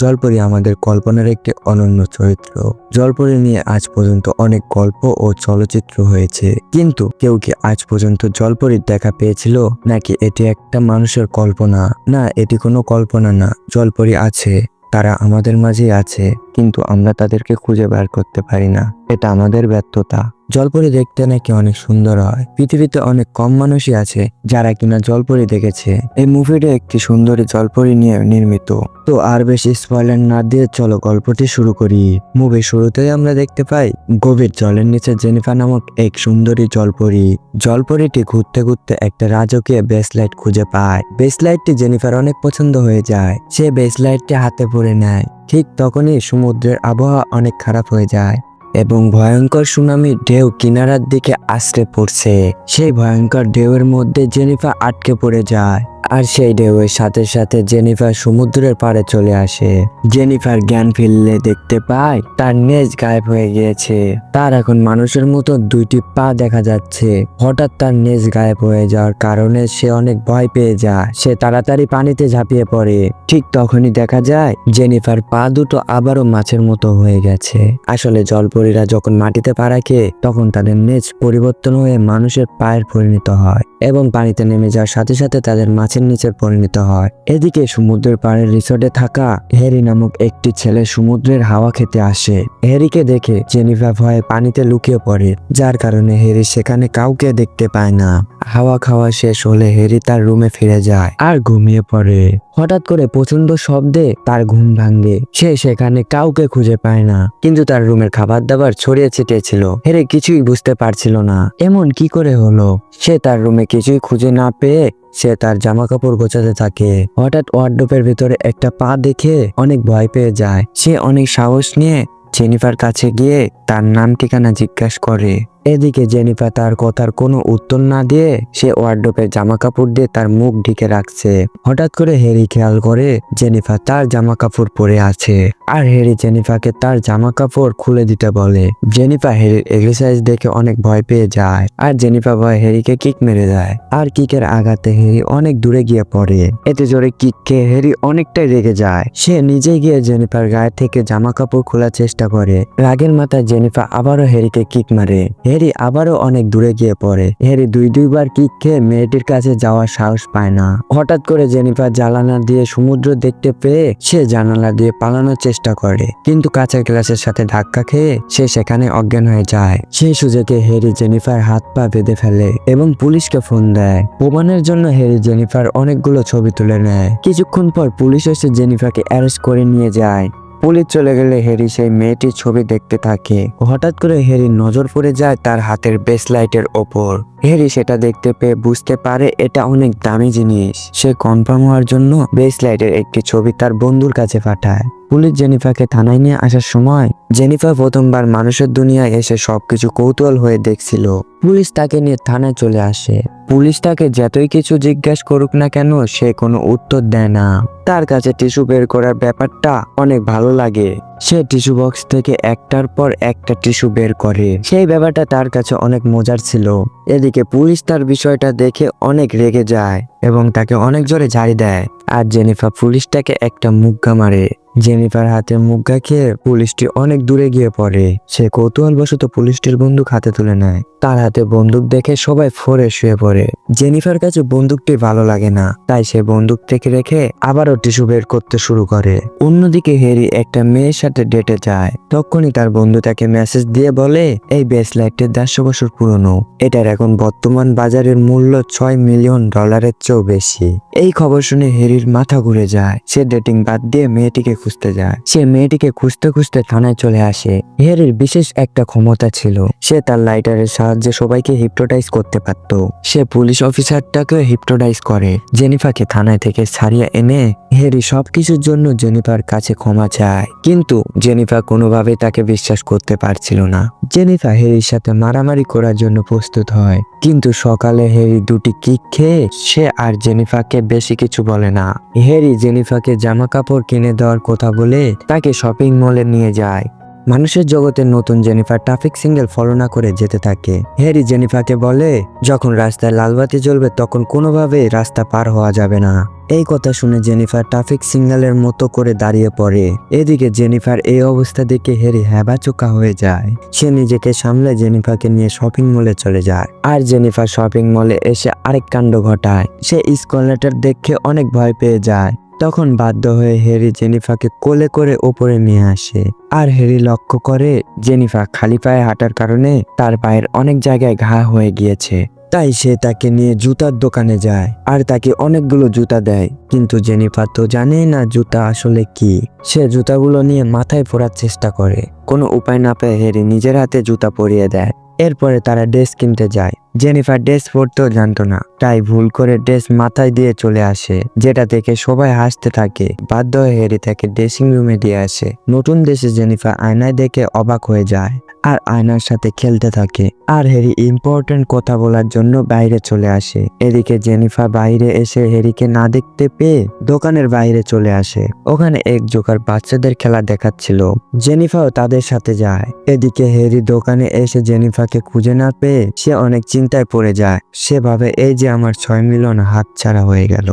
জলপরি আমাদের কল্পনার একটি অনন্য চরিত্র। জলপরি নিয়ে আজ পর্যন্ত অনেক গল্প ও চলচ্চিত্র হয়েছে। কিন্তু কেউ কি আজ পর্যন্ত জলপরির দেখা পেয়েছিল? নাকি এটি একটা মানুষের কল্পনা? না, এটি কোনো কল্পনা না। জলপরি আছে, তারা আমাদের মাঝেই আছে, কিন্তু আমরা তাদেরকে খুঁজে বের করতে পারি না। এটা আমাদের ব্যর্থতা। জলপরি দেখতে নাকি অনেক সুন্দর হয়। পৃথিবীতে অনেক কম মানুষই আছে যারা কিনা জলপরি দেখেছে। এই মুভিটা একটি সুন্দরী জলপরি নিয়ে নির্মিত। তো আর বেশি স্পয়লার না দিয়ে চলো গল্পটি শুরু করি। মুভি শুরুতেই আমরা দেখতে পাই গভীর জলের নিচে জেনিফা নামক এক সুন্দরী জলপরি। জলপরিটি ঘুরতে ঘুরতে একটা রাজকীয় বেসলাইট খুঁজে পায়। বেসলাইটটি জেনিফার অনেক পছন্দ হয়ে যায়। সে বেসলাইটটি হাতে পড়ে নেয়। ঠিক তখনই সমুদ্রের আবহাওয়া অনেক খারাপ হয়ে যায়। এবং ভয়ঙ্কর সুনামির ঢেউ কিনারার দিকে আসতে পড়ছে। সেই ভয়ঙ্কর ঢেউয়ের মধ্যে জেনিফা আটকে পড়ে যায়। আর সেই ঢেউয়ের সাথে সাথে জেনিফার সমুদ্রের পাড়ে চলে আসে। জেনিফার জ্ঞান ফিরলে দেখতে পায়, তার নেজ গায়েব হয়ে গিয়েছে। তার এখন মানুষের মতো দুইটি পা দেখা যাচ্ছে। হঠাৎ তার নেজ গায়েব হয়ে যাওয়ার কারণে সে অনেক ভয় পেয়ে যায়। সে তাড়াতাড়ি পানিতে ঝাঁপিয়ে পড়ে। ঠিক তখনই দেখা যায়, জেনিফার পা দুটো আবারও মাছের মতো হয়ে গেছে। আসলে জলপরীরা যখন মাটিতে পা রাখে, তখন তাদের নেজ পরিবর্তন হয়ে মানুষের পায়ের পরিণত হয় এবং পানিতে নেমে যাওয়ার সাথে সাথে তাদের মাছের নিচে পরিণত হয়। এদিকে সমুদ্রের পাড়ের রিসোর্টে থাকা হ্যারি নামক একটি ছেলে সমুদ্রের হাওয়া খেতে আসে। হ্যারিকে দেখে জেনিফা ভয়ে পানিতে লুকিয়ে পড়ে, যার কারণে হ্যারি সেখানে কাউকে দেখতে পায় না। হাওয়া খাওয়া শেষ হলে হেরি তার রুমে ফিরে যায়। আর ঘুমিয়ে পড়ে। হঠাৎ করে প্রচণ্ড শব্দে তার ঘুম ভাঙ্গে সে সেখানে কাউকে খুঁজে পায় না। কিন্তু তার রুমের খাবার দাবার ছড়িয়ে ছিটিয়ে ছিল হেরে কিছুই বুঝতে পারছিল না। এমন কি করে হলো? সে তার রুমে কিছুই খুঁজে না পেয়ে সে তার জামা কাপড় গোছাতে থাকে। হঠাৎ ওয়ার্ডরোবের ভিতরে একটা পা দেখে অনেক ভয় পেয়ে যায়। সে অনেক সাহস নিয়ে জেনিফার কাছে গিয়ে তার নাম ঠিকানা জিজ্ঞাসা করে। এদিকে জেনিফা তার কথার কোনো উত্তর না দিয়ে সে ওয়ার্ডরোবের জামা কাপড় দিয়ে তার মুখ ঢেকে রাখছে। হঠাৎ করে হেরি খেয়াল করে জেনিফা তার জামা কাপড় পরে আছে। আর হেরি জেনিফাকে তার জামা কাপড় খুলে দিতে বলে। জেনিফা হেরির এক্সারসাইজ দেখে অনেক ভয় পেয়ে যায়। আর জেনিফা ভয় হেরিকে কিক মেরে দেয়। আর কিকের আঘাতে হেরি অনেক দূরে গিয়ে পড়ে। এতে জোরে কিক খেয়ে হেরি অনেকটাই রেগে যায়। সে নিজে গিয়ে জেনিফার গায়ে থেকে জামা কাপড় খোলার চেষ্টা করে। রাগের মাথায় জেনিফা আবারও হেরিকে কিক মারে। হেরি আবারও অনেক দূরে গিয়ে পড়ে। হেরি দুই দুইবার কিক খেয়ে মেয়েটির কাছে যাওয়ার সাহস পায় না। হঠাৎ করে জেনিফার জানালা দিয়ে সমুদ্র দেখতে পেয়ে সে জানালা দিয়ে পালানোর চেষ্টা করে। কিন্তু কাঁচা গ্লাসের সাথে ধাক্কা খেয়ে সে সেখানে অজ্ঞান হয়ে যায়। সেই সুযোগে হেরি জেনিফার হাত পা বেঁধে ফেলে এবং পুলিশকে ফোন দেয়। প্রমাণের জন্য হেরি জেনিফার অনেকগুলো ছবি তুলে নেয়। কিছুক্ষণ পর পুলিশ এসে জেনিফারকে অ্যারেস্ট করে নিয়ে যায়। পুলিশ চলে গেলে হেরি সেই মেয়েটির ছবি দেখতে থাকে। হঠাৎ করে হেরির নজর পড়ে যায় তার হাতের বেসলাইটের ওপর। হেরি সেটা দেখতে পেয়ে বুঝতে পারে এটা অনেক দামি জিনিস। সে কনফার্ম হওয়ার জন্য বেসলাইটের একটি ছবি তার বন্ধুর কাছে পাঠায়। পুলিশ জেনিফাকে থানায় নিয়ে আসার সময় জেনিফা প্রথমবার মানুষের দুনিয়ায় এসে সবকিছু কৌতূহল হয়ে দেখছিল। পুলিশ তাকে নিয়ে থানায় চলে আসে। পুলিশ তাকে যতই কিছু জিজ্ঞাসা করুক না কেন সে কোনো উত্তর দেয় না। তার কাছে টিস্যু বের করার ব্যাপারটা অনেক ভালো লাগে। সে টিস্যু বক্স থেকে একটার পর একটা টিস্যু বের করে। সেই ব্যাপারটা তার কাছে অনেক মজার ছিল। এদিকে পুলিশ তার বিষয়টা দেখে অনেক রেগে যায় এবং তাকে অনেক জোরে ঝাড়ি দেয়। আর জেনিফা পুলিশটাকে একটা মুগ্গা মারে। জেনিফার হাতে মুখ খেয়ে পুলিশটি অনেক দূরে গিয়ে পড়ে। সে কৌতূহলবশত পুলিশটির বন্দুক হাতে তুলে নেয়। তার হাতে বন্দুক দেখে সবাই ফোরে শুয়ে পড়ে। জেনিফার কাছে বন্দুকটি ভালো লাগে না, তাই সে বন্দুক থেকে রেখে আবারও টিস্যু বের করতে শুরু করে। অন্যদিকে হেরি একটা মেয়ের সাথে ডেটে যায়। তখনই তার বন্ধু তাকে মেসেজ দিয়ে বলে, এই বেসলাইটটি দেড়শো বছর পুরনো। এটার এখন বর্তমান বাজারের মূল্য ছয় মিলিয়ন ডলারের চেয়েও বেশি। এই খবর শুনে হেরির মাথা ঘুরে যায়। সে ডেটিং বাদ দিয়ে মেয়েটিকে খুঁজতে যায়। সে মেয়েটিকে খুঁজতে খুঁজতে থানায় চলে আসে। হেরির বিশেষ একটা ক্ষমতা ছিল। সে তার লাইটারের সাহায্যে সবাইকে হিপটোটাইজ করতে পারত। সে পুলিশ অফিসারটাকে হিপটোটাইজ করে। জেনিফাকে থানায় থেকে ছাড়িয়ে এনে হেরি সবকিছুর জন্য জেনিফার কাছে ক্ষমা চায়। কিন্তু জেনিফা কোনোভাবে তাকে বিশ্বাস করতে পারছিল না। জেনিফা হেরির সাথে মারামারি করার জন্য প্রস্তুত হয়। কিন্তু সকালে হেরি দুটি কিক খেয়ে সে আর জেনিফাকে বেশি কিছু বলে না। হেরি জেনিফাকে জামা কাপড় কিনে দেওয়ার কথা বলে তাকে শপিং মলে নিয়ে যায়। মানুষের জগতের নতুন জেনিফার ট্রাফিক সিঙ্গেল ফলো না করে যেতে থাকে। হ্যারি জেনিফাকে বলে, যখন রাস্তায় লালবাতি জ্বলবে, তখন কোনোভাবেই রাস্তা পার হওয়া যাবে না। এই কথা শুনে জেনিফার ট্রাফিক সিগন্যালের মতো করে দাঁড়িয়ে পড়ে। এদিকে জেনিফার এই অবস্থা দেখে হেরি হ্যাবাচোকা হয়ে যায়। সে নিজেকে সামলে জেনিফারকে নিয়ে শপিং মলে চলে যায়। আর জেনিফার শপিং মলে এসে আরেক কাণ্ড ঘটায়। সে স্কলেটার দেখে অনেক ভয় পেয়ে যায়। তখন বাধ্য হয়ে হেরি জেনিফাকে কোলে করে ওপরে নিয়ে আসে। আর হেরি লক্ষ্য করে জেনিফা খালি পায়ে হাঁটার কারণে তার পায়ের অনেক জায়গায় ঘা হয়ে গিয়েছে। তাই সে তাকে নিয়ে জুতার দোকানে যায় আর তাকে অনেকগুলো জুতা দেয়। কিন্তু জেনিফার তো জানেই না জুতা আসলে কি। সে জুতাগুলো নিয়ে মাথায় পরার চেষ্টা করে। কোনো উপায় না পেয়ে হেরি নিজের হাতে জুতা পরিয়ে দেয়। এরপরে তারা ড্রেস কিনতে যায়। জেনিফার ড্রেস পরতেও জানতো না। তাই ভুল করে ড্রেস মাথায় দিয়ে চলে আসে, যেটা দেখে সবাই হাসতে থাকে। বাধ্য হয়ে হেরি তাকে ড্রেসিং রুমে দিয়ে আসে। নতুন দেশে জেনিফার আয়নায় দেখে অবাক হয়ে যায় আর আয়নার সাথে খেলতে থাকে। আর হেরি ইম্পর্টেন্ট কথা বলার জন্য বাইরে চলে আসে। এদিকে জেনিফার বাইরে এসে হেরিকে না দেখতে পেয়ে দোকানের বাইরে চলে আসে। ওখানে এক জোকার বাচ্চাদের খেলা দেখাচ্ছিল। জেনিফাও তাদের সাথে যায়। এদিকে হেরি দোকানে এসে জেনিফাকে খুঁজে না পেয়ে সে অনেক চিন্তায় পড়ে যায়। সেভাবে এই যে আমার ছয় মিলন হাত ছাড়া হয়ে গেল।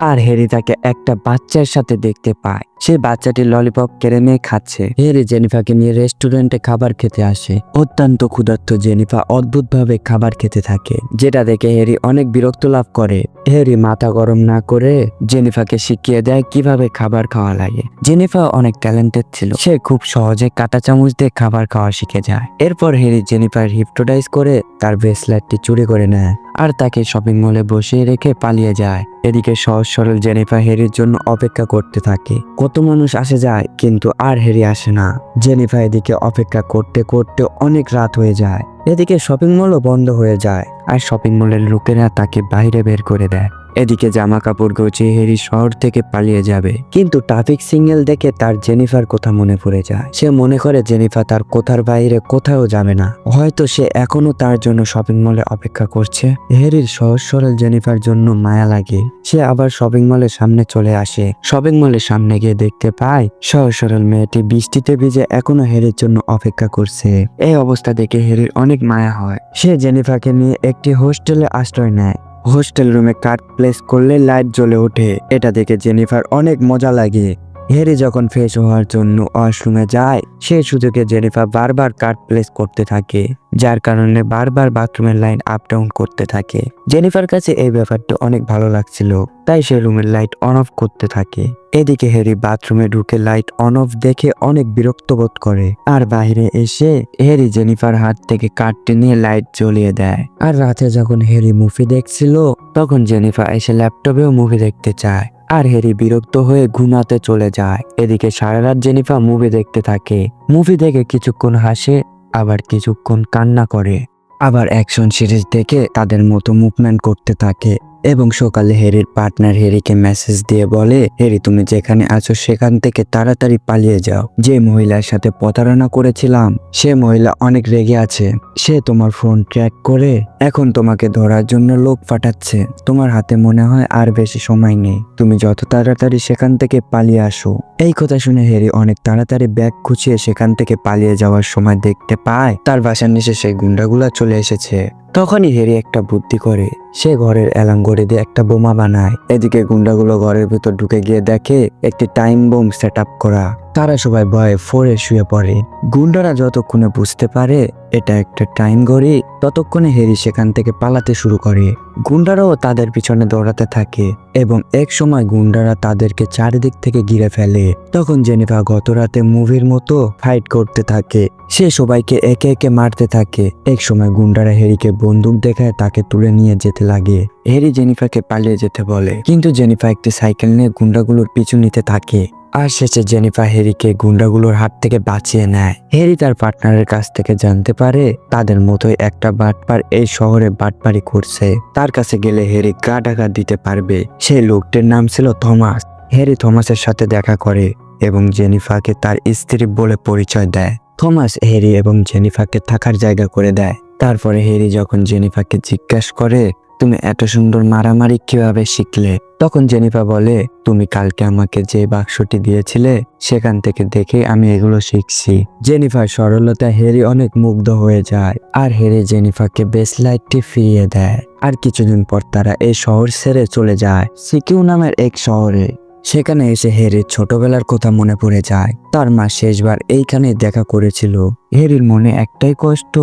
আর হেরি তাকে একটা বাচ্চার সাথে দেখতে পায়। সে বাচ্চাটি ললিপপ কেড়ে নিয়ে খাচ্ছে হেরি জেনিফাকে নিয়ে রেস্টুরেন্টে খাবার খেতে আসে। অত্যন্ত ক্ষুধার্ত জেনিফা অদ্ভুতভাবে খাবার খেতে থাকে যেটা দেখে হেরি অনেক বিরক্ত লাভ করে। হেরি মাথা গরম না করে জেনিফাকে শিখিয়ে দেয় কীভাবে খাবার খাওয়া লাগে। জেনিফা অনেক ট্যালেন্টেড ছিল। সে খুব সহজে কাঁটা চামচ দিয়ে খাবার খাওয়া শিখে যায়। এরপর হেরি জেনিফার হিপটোটাইজ করে তার ব্রেসলেটটি চুরি করে নেয় আর তাকে শপিং মলে বসিয়ে রেখে পালিয়ে যায়। এদিকে সহজ সরল জেনিফা হেরির জন্য অপেক্ষা করতে থাকে। কত মানুষ আসে যায়, কিন্তু আর হেরি আসে না। জেনিফা এদিকে অপেক্ষা করতে করতে অনেক রাত হয়ে যায়। এদিকে শপিং মলও বন্ধ হয়ে যায়, আর শপিং মলের লোকেরা তাকে বাইরে বের করে দেয়। এদিকে জামা কাপড় গুছিয়ে হেরি শহর থেকে পালিয়ে যাবে। কিন্তু ট্রাফিক সিগন্যাল দেখে তার জেনিফার কথা মনে পড়ে যায়। সে মনে করে জেনিফা তার কোথার বাইরে কোথাও যাবে না। হয়তো সে এখনও তার জন্য শপিং মলে অপেক্ষা করছে। হেরির সহজ সরল জেনিফার জন্য মায়া লাগে। সে আবার শপিং মলের সামনে চলে আসে। শপিং মলের সামনে গিয়ে দেখতে পায়, সহজ সরল মেয়েটি বৃষ্টিতে ভিজে এখনও হেরির জন্য অপেক্ষা করছে। এই অবস্থা দেখে হেরির অনেক মায়া হয়। সে জেনিফাকে নিয়ে একটি হোস্টেলে আশ্রয় নেয়। হোস্টেল রুমে কাঠ প্লেস করলে লাইট জ্বলে ওঠে। এটা দেখে জেনিফার অনেক মজা লাগে। হেরি যখন ফ্রেশ হওয়ার জন্য ওয়াশরুমে যায়, সে সুযোগে জেনিফার বারবার কার্ড প্লেস করতে থাকে, যার কারণে বারবার বাথরুমের লাইন আপ ডাউন করতে থাকে। জেনিফার কাছে এই ব্যাপারটা অনেক ভালো লাগছিল, তাই সে রুমের লাইট অন অফ করতে থাকে। এদিকে হেরি বাথরুমে ঢুকে লাইট অন অফ দেখে অনেক বিরক্ত বোধ করে। আর বাইরে এসে হেরি জেনিফার হাত থেকে কার্ডটি নিয়ে লাইট জ্বলিয়ে দেয়। আর রাতে যখন হেরি মুভি দেখছিল, তখন জেনিফার এসে ল্যাপটপেও মুভি দেখতে চায়। আর হেরি বিরক্ত হয়ে ঘুমাতে চলে যায়। এদিকে সারা রাত জেনিফা মুভি দেখতে থাকে। মুভি দেখে কিছুক্ষণ হাসে, আবার কিছুক্ষণ কান্না করে। আবার অ্যাকশন সিরিজ দেখে তাদের মতো মুভমেন্ট করতে থাকে। এবং সকালে হেরির পার্টনার হেরিকে মেসেজ দিয়ে বলে, হেরি, তুমি যেখানে আছো সেখান থেকে তাড়াতাড়ি পালিয়ে যাও। যে মহিলার সাথে প্রতারণা করেছিলাম, সে মহিলা অনেক রেগে আছে। সে তোমার ফোন ট্র্যাক করে এখন তোমাকে ধরার জন্য লোক পাঠাচ্ছে। তোমার হাতে মনে হয় আর বেশি সময় নেই। তুমি যত তাড়াতাড়ি সেখান থেকে পালিয়ে আসো। এই কথা শুনে হেরি অনেক তাড়াতাড়ি ব্যাগ খুঁচিয়ে সেখান থেকে পালিয়ে যাওয়ার সময় দেখতে পায়, তার বাসার নিচে সেই গুন্ডাগুলা চলে এসেছে। তখনই হেরি একটা বুদ্ধি করে। সে ঘরের অ্যালার্ম ঘড়ি দিয়ে একটা বোমা বানায়। এদিকে গুন্ডাগুলো ঘরের ভিতর ঢুকে গিয়ে দেখে একটি টাইম বোম সেট করা। তারা সবাই ভয়ে ফোরে শুয়ে পড়ে। গুন্ডারা যতক্ষণে বুঝতে পারে এটা একটা টাইম ঘড়ি, ততক্ষণে হেরি সেখান থেকে পালাতে শুরু করে। গুন্ডারাও তাদের পিছনে দৌড়াতে থাকে এবং এক সময় গুন্ডারা তাদেরকে চারিদিক থেকে ঘিরে ফেলে। তখন জেনিফা গত রাতে মুভির মতো ফাইট করতে থাকে। সে সবাইকে একে একে মারতে থাকে। এক সময় গুন্ডারা হেরিকে বন্দুক দেখায় তাকে তুলে নিয়ে যেতে লাগে। হেরি জেনিফাকে পালিয়ে যেতে বলে। কিন্তু জেনিফা একটি সাইকেল নিয়ে গুন্ডাগুলোর পিছু নিতে থাকে। আর শেষে জেনিফা হেরিকে গুন্ডাগুলোর হাত থেকে বাঁচিয়ে নেয়। হেরি তার পার্টনারের কাছ থেকে জানতে পারে তাদের মতোই একটা বাটপার এই শহরে বাটপারি করছে। তার কাছে গেলে হেরি গা ডাকা দিতে পারবে। সেই লোকটির নাম ছিল থমাস। হেরি থমাসের সাথে দেখা করে এবং জেনিফাকে তার স্ত্রী বলে পরিচয় দেয়। থমাস হেরি এবং জেনিফাকে থাকার জায়গা করে দেয়। তারপরে হেরি যখন জেনিফাকে জিজ্ঞাসা করে, তুমি এত সুন্দর মারামারি কীভাবে শিখলে? তখন জেনিফা বলে, তুমি কালকে আমাকে যে বাক্সটি দিয়েছিলে, সেখান থেকে দেখে আমি এগুলো শিখছি। জেনিফার সরলতা হেরি অনেক মুগ্ধ হয়ে যায় আর হেরি জেনিফাকে বেসলাইটটি ফিরিয়ে দেয়। আর কিছুদিন পর তারা এই শহর ছেড়ে চলে যায়, সিকিউ নামের এক শহরে। সেখানে এসে হেরির ছোটবেলার কথা মনে পড়ে যায়। তার মা শেষবার এইখানে দেখা করেছিল। হেরির মনে একটাই কষ্ট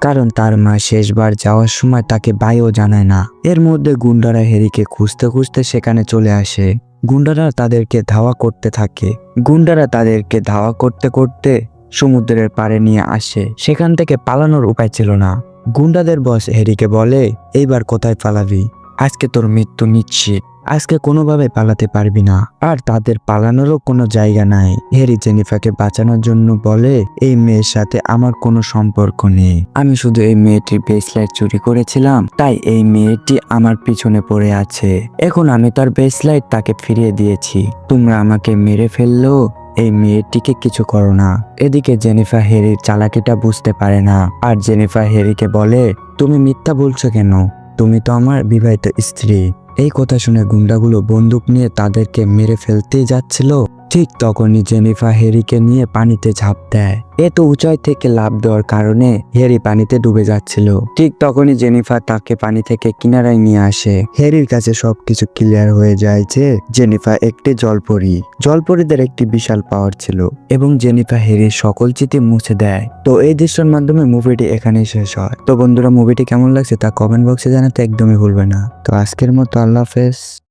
কারণ তার মা শেষবার যাওয়ার সময় তাকে বাইও জানায় না। এর মধ্যে গুন্ডারা হেরিকে খুঁজতে খুঁজতে সেখানে চলে আসে। গুন্ডারা তাদেরকে ধাওয়া করতে থাকে। গুন্ডারা তাদেরকে ধাওয়া করতে করতে সমুদ্রের পাড়ে নিয়ে আসে। সেখান থেকে পালানোর উপায় ছিল না। গুন্ডাদের বস হেরিকে বলে, এইবার কোথায় পালাবি? আজকে তোর মৃত্যু নিশ্চিত। আজকে কোনোভাবে পালাতে পারবি না। আর তাদের পালানোরও কোনো জায়গা নাই। হেরি জেনিফাকে বাঁচানোর জন্য বলে, এই মেয়ের সাথে আমার কোনো সম্পর্ক নেই। আমি শুধু এই মেয়েটির বেসলাইট চুরি করেছিলাম, তাই এই মেয়েটি আমার পিছনে পড়ে আছে। এখন আমি তার বেসলাইট তাকে ফিরিয়ে দিয়েছি। তোমরা আমাকে মেরে ফেললেও এই মেয়েটিকে কিছু করো না। এদিকে জেনিফা হেরির চালাকিটা বুঝতে পারে না। আর জেনিফা হেরিকে বলে, তুমি মিথ্যা বলছো কেন? তুমি তো আমার বিবাহিত স্ত্রী। এই কথা শুনে গুন্ডাগুলো বন্দুক নিয়ে তাদেরকে মেরে ফেলতেই যাচ্ছিল। ঠিক তখনই জেনিফা হেরিকে নিয়ে পানিতে ঝাঁপ দেয়। এত উঁচাই থেকে লাভ দেওয়ার কারণে হেরি পানিতে ডুবে যাচ্ছিল। ঠিক তখনই জেনিফা তাকে পানি থেকে কিনারায় নিয়ে আসে। হেরির কাছে সবকিছু ক্লিয়ার হয়ে যায় যে জেনিফা একটি জলপরি। জলপরিদের একটি বিশাল পাওয়ার ছিল এবং জেনিফা হেরির সকল চিঠি মুছে দেয়। তো এই দৃশ্যের মাধ্যমে মুভিটি এখানেই শেষ হয়। তো বন্ধুরা, মুভিটি কেমন লাগছে তা কমেন্ট বক্সে জানাতে একদমই ভুলবে না। তো আজকের মতো আল্লাহ হাফেজ।